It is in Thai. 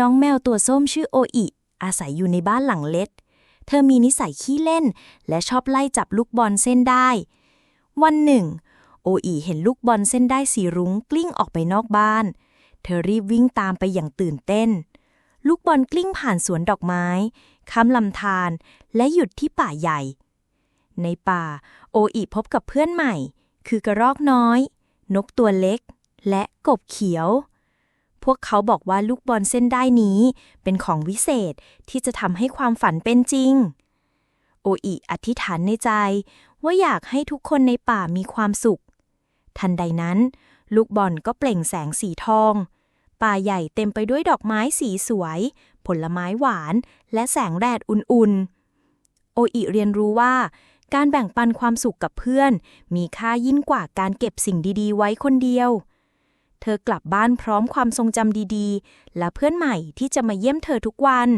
น้องแมวตัวส้มชื่อโออิ อาศัยอยู่ในบ้านหลังเล็ก เธอมีนิสัยขี้เล่น และชอบไล่จับลูกบอลเส้นได้ วันหนึ่ง โออิเห็นลูกบอลเส้นได้สีรุ้งกลิ้งออกไปนอกบ้าน เธอรีบวิ่งตามไปอย่างตื่นเต้น ลูกบอลกลิ้งผ่านสวนดอกไม้ข้ามลำธารและหยุดที่ป่าใหญ่ ในป่า โออิพบกับเพื่อนใหม่ คือกระรอกน้อย นกตัวเล็ก และกบเขียว พวกเขาบอกว่าลูกบอลเส้นได้นี้ เป็นของวิเศษที่จะทำให้ความฝันเป็นจริง โออิอธิษฐานในใจ ว่าอยากให้ทุกคนในป่ามีความสุข ทันใดนั้น ลูกบอลก็เปล่งแสงสีทอง ป่าใหญ่เต็มไปด้วยดอกไม้สีสวย ผลไม้หวาน และแสงแดดอุ่นๆ โออิเรียนรู้ว่าการแบ่งปันความสุขกับเพื่อน มีค่ายิ่งกว่าการเก็บสิ่งดีๆ ไว้คนเดียว เธอกลับบ้านพร้อมความทรงจำดีๆ และเพื่อนใหม่ที่จะมาเยี่ยมเธอทุกวัน